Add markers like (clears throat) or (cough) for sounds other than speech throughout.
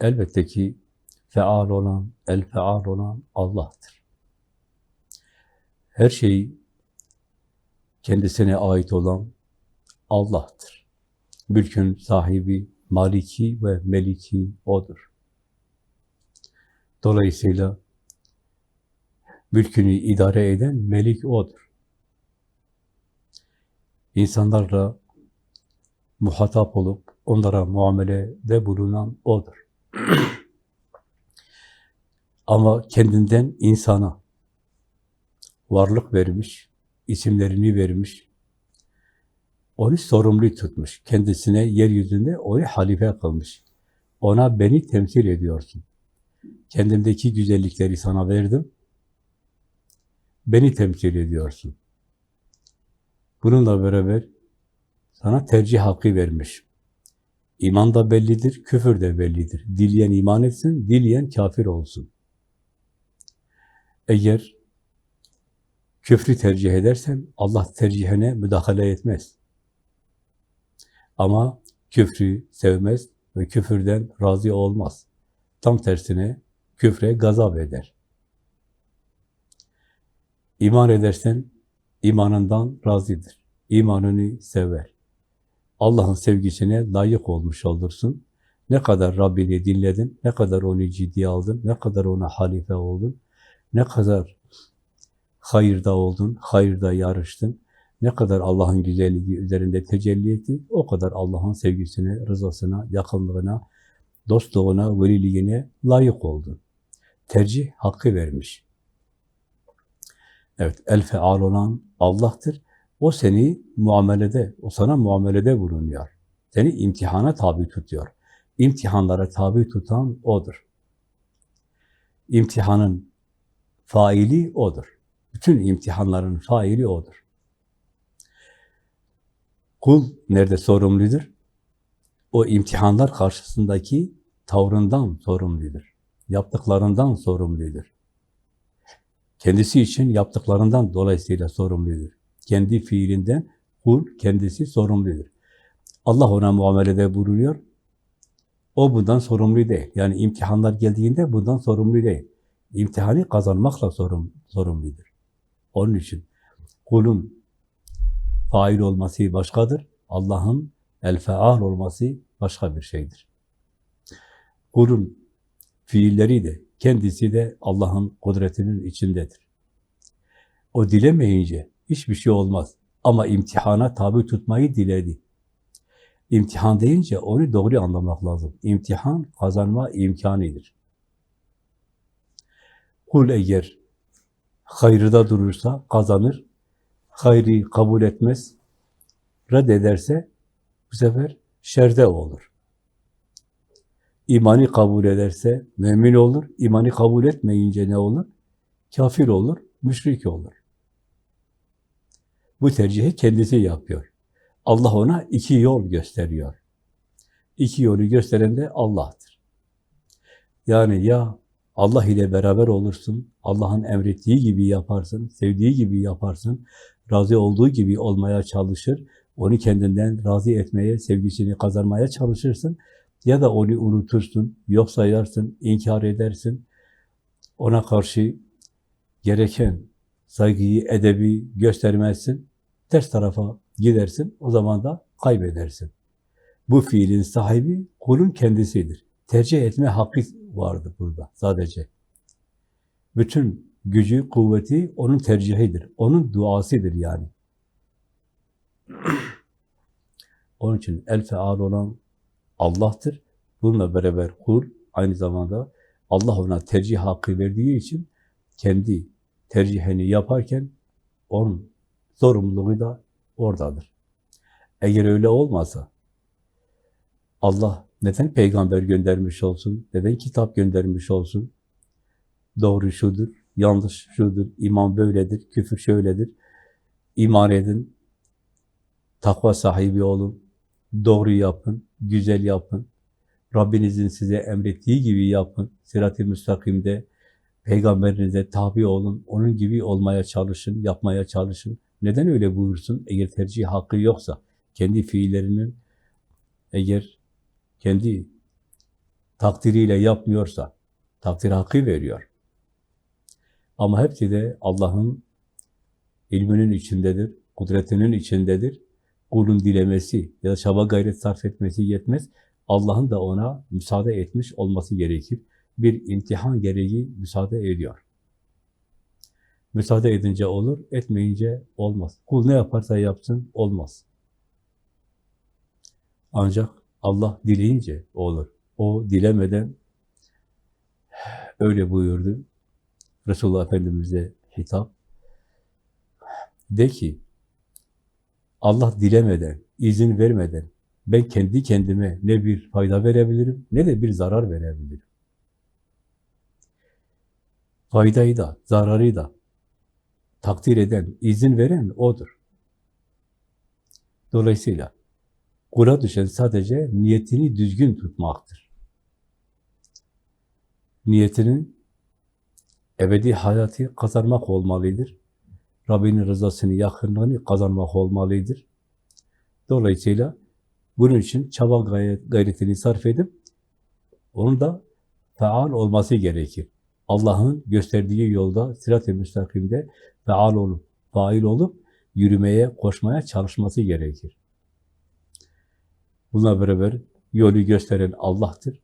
Elbette ki feal olan, el feal olan Allah'tır. Her şey kendisine ait olan Allah'tır. Mülkün sahibi, maliki ve meliki O'dur. Dolayısıyla mülkünü idare eden melik O'dur. İnsanlarla muhatap olup onlara muamelede bulunan O'dur. (clears throat) Ama kendinden insana varlık vermiş, isimlerini vermiş, onu sorumlu tutmuş. Kendisine yeryüzünde onu halife kılmış. Ona beni temsil ediyorsun. Kendimdeki güzellikleri sana verdim. Beni temsil ediyorsun. Bununla beraber sana tercih hakkı vermiş. İman da bellidir, küfür de bellidir. Dileyen iman etsin, dileyen kafir olsun. Eğer küfrü tercih edersen Allah tercihine müdahale etmez. Ama küfrü sevmez ve küfürden razı olmaz. Tam tersine küfre gazap eder. İman edersen imanından razıdır. İmanını sever. Allah'ın sevgisine layık olmuş olursun. Ne kadar Rabbini dinledin, ne kadar onu ciddiye aldın, ne kadar ona halife oldun, ne kadar hayırda oldun, hayırda yarıştın, ne kadar Allah'ın güzelliği üzerinde tecelli etti, o kadar Allah'ın sevgisine, rızasına, yakınlığına, dostluğuna, veliliğine layık oldun. Tercih hakkı vermiş. Evet, el feal olan Allah'tır. O seni muamelede, o sana muamelede bulunuyor. Seni imtihana tabi tutuyor. İmtihanlara tabi tutan O'dur. İmtihanın faili O'dur. Bütün imtihanların faili O'dur. Kul nerede sorumludur? O imtihanlar karşısındaki tavrından sorumludur. Yaptıklarından sorumludur. Kendisi için yaptıklarından dolayısıyla sorumludur. Kendi fiilinden kul kendisi sorumludur. Allah ona muamelede bulunuyor. O bundan sorumlu değil. Yani imtihanlar geldiğinde bundan sorumlu değil. İmtihanı kazanmakla sorum, sorumludur. Onun için kulun fail olması başkadır. Allah'ın el-feal olması başka bir şeydir. Kulun fiilleri de, kendisi de Allah'ın kudretinin içindedir. O dilemeyince hiçbir şey olmaz. Ama imtihana tabi tutmayı diledi. İmtihan deyince onu doğru anlamak lazım. İmtihan kazanma imkanıdır. Kul eğer hayrıda durursa kazanır, hayri kabul etmez, reddederse bu sefer şerde olur. İmanı kabul ederse mümin olur, imanı kabul etmeyince ne olur? Kafir olur, müşrik olur. Bu tercihi kendisi yapıyor. Allah ona iki yol gösteriyor. İki yolu gösteren de Allah'tır. Yani ya Allah ile beraber olursun, Allah'ın emrettiği gibi yaparsın, sevdiği gibi yaparsın, razı olduğu gibi olmaya çalışır, onu kendinden razı etmeye, sevgisini kazanmaya çalışırsın, ya da onu unutursun, yok sayarsın, inkar edersin, ona karşı gereken saygıyı, edebi göstermezsin, ters tarafa gidersin, o zaman da kaybedersin. Bu fiilin sahibi kulun kendisidir. Tercih etme hakkı vardı burada sadece. Bütün gücü, kuvveti onun tercihidir. Onun duasıdır yani. (clears throat) Onun için el feal olan Allah'tır. Bununla beraber kul aynı zamanda Allah ona tercih hakkı verdiği için kendi tercihini yaparken onun sorumluluğu da oradadır. Eğer öyle olmasa Allah neden peygamber göndermiş olsun, neden kitap göndermiş olsun? Doğru şudur, yanlış şudur, iman böyledir, küfür şöyledir. İman edin, takva sahibi olun, doğru yapın, güzel yapın. Rabbinizin size emrettiği gibi yapın. Sirat-i müstakimde peygamberinize tabi olun, onun gibi olmaya çalışın, yapmaya çalışın. Neden öyle buyursun? Eğer tercih hakkı yoksa, kendi fiillerinin eğer kendi takdiriyle yapmıyorsa, takdir hakkı veriyor. Ama hepsi de Allah'ın ilminin içindedir, kudretinin içindedir. Kulun dilemesi ya da çaba gayret sarf etmesi yetmez. Allah'ın da ona müsaade etmiş olması gerekir. Bir imtihan gereği müsaade ediyor. Müsaade edince olur, etmeyince olmaz. Kul ne yaparsa yapsın, olmaz. Ancak Allah dileyince olur. O dilemeden öyle buyurdu. Resulullah Efendimiz'e hitap. De ki, Allah dilemeden, izin vermeden ben kendi kendime ne bir fayda verebilirim, ne de bir zarar verebilirim. Faydayı da, zararı da takdir eden, izin veren O'dur. Dolayısıyla kula düşen sadece niyetini düzgün tutmaktır. Niyetinin ebedi hayatı kazanmak olmalıdır. Rabbinin rızasını, yakınlığını kazanmak olmalıdır. Dolayısıyla bunun için çaba gayret, gayretini sarf edip onun da faal olması gerekir. Allah'ın gösterdiği yolda, sirat-i müstakimde faal olup, fail olup yürümeye, koşmaya çalışması gerekir. Bununla beraber yolu gösteren Allah'tır.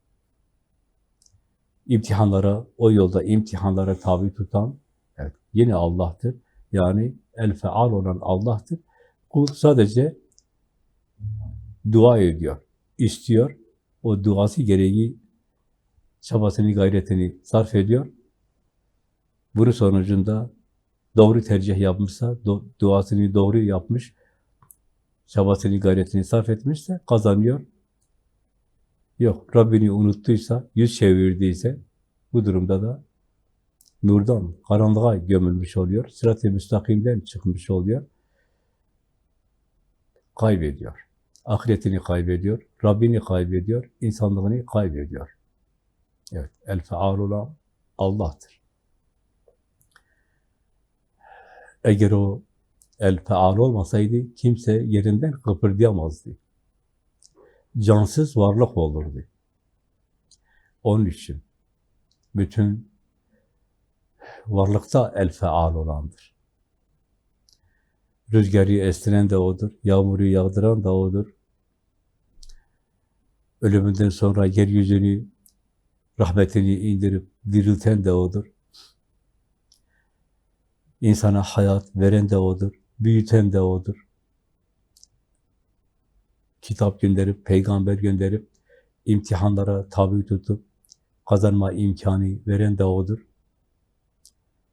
İmtihanlara, o yolda imtihanlara tabi tutan evet, yine Allah'tır. Yani el-feal olan Allah'tır. Kul sadece dua ediyor, istiyor. O duası gereği çabasını, gayretini sarf ediyor. Bunun sonucunda doğru tercih yapmışsa, duasını doğru yapmış, çabasını, gayretini sarf etmişse kazanıyor. Yok, Rabbini unuttuysa, yüz çevirdiyse bu durumda da nurdan, karanlığa gömülmüş oluyor. Sırat-ı müstakimden çıkmış oluyor. Kaybediyor. Ahiretini kaybediyor, Rabbini kaybediyor, insanlığını kaybediyor. Evet, el-feal olan Allah'tır. Eğer o el-feal olmasaydı kimse yerinden kıpırdayamazdı. Cansız varlık olurdu. Onun için bütün varlıkta el-feal olandır. Rüzgarı estiren de odur, yağmuru yağdıran da odur. Ölümünden sonra yeryüzünü, rahmetini indirip dirilten de odur. İnsana hayat veren de odur, büyüten de odur. Kitap gönderip, peygamber gönderip, imtihanlara tabi tutup, kazanma imkanı veren de odur.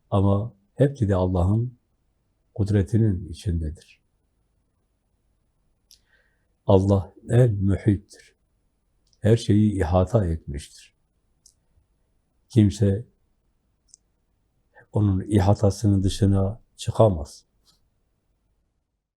Ama hepsi de Allah'ın kudretinin içindedir. Allah el-mühittir. Her şeyi ihata etmiştir. Kimse onun ihatasının dışına çıkamaz.